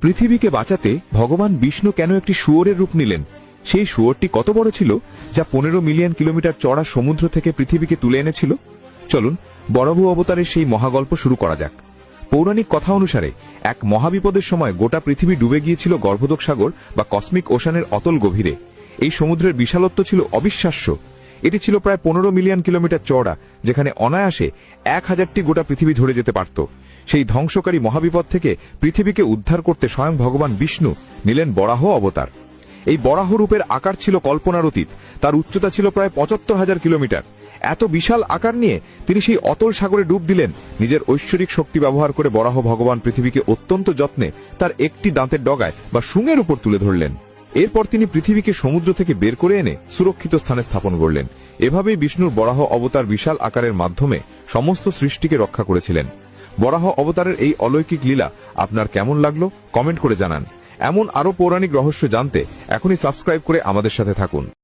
পৃথিবীকে বাঁচাতে ভগবান বিষ্ণু কেন একটি শুয়োরের রূপ নিলেন? সেই শুয়োরটি কত বড় ছিল যা পনেরো মিলিয়ন কিলোমিটার চড়া সমুদ্র থেকে পৃথিবীকে তুলে এনেছিল? চলুন বরাভু অবতারের সেই মহাগল্প শুরু করা যাক। পৌরাণিক কথা অনুসারে, এক মহাবিপদের সময় গোটা পৃথিবী ডুবে গিয়েছিল গর্ভদক সাগর বা কসমিক ওশানের অতল গভীরে। এই সমুদ্রের বিশালত্ব ছিল অবিশ্বাস্য। এটি ছিল প্রায় পনেরো মিলিয়ন কিলোমিটার চওড়া যেখানে অনায়াসে এক হাজারটি গোটা পৃথিবী ধরে যেতে পারত। সেই ধ্বংসকারী মহাবিপদ থেকে পৃথিবীকে উদ্ধার করতে স্বয়ং ভগবান বিষ্ণু নিলেন বরাহ অবতার। এই বরাহ রূপের আকার ছিল কল্পনার অতীত। তার উচ্চতা ছিল প্রায় পঁচাত্তর হাজার কিলোমিটার। এত বিশাল আকার নিয়ে তিনি সেই অতল সাগরে ডুব দিলেন। নিজের ঐশ্বরিক শক্তি ব্যবহার করে বরাহ ভগবান পৃথিবীকে অত্যন্ত যত্নে তার একটি দাঁতের ডগায় বা শুঙের উপর তুলে ধরলেন। এরপর তিনি পৃথিবীকে সমুদ্র থেকে বের করে এনে সুরক্ষিত স্থানে স্থাপন করলেন। এভাবেই বিষ্ণুর বরাহ অবতার বিশাল আকারের মাধ্যমে সমস্ত সৃষ্টিকে রক্ষা করেছিলেন। বরাহ অবতারের এই অলৌকিক লীলা আপনার কেমন লাগল কমেন্ট করে জানান। এমন আরও পৌরাণিক রহস্য জানতে এখনই সাবস্ক্রাইব করে আমাদের সাথে থাকুন।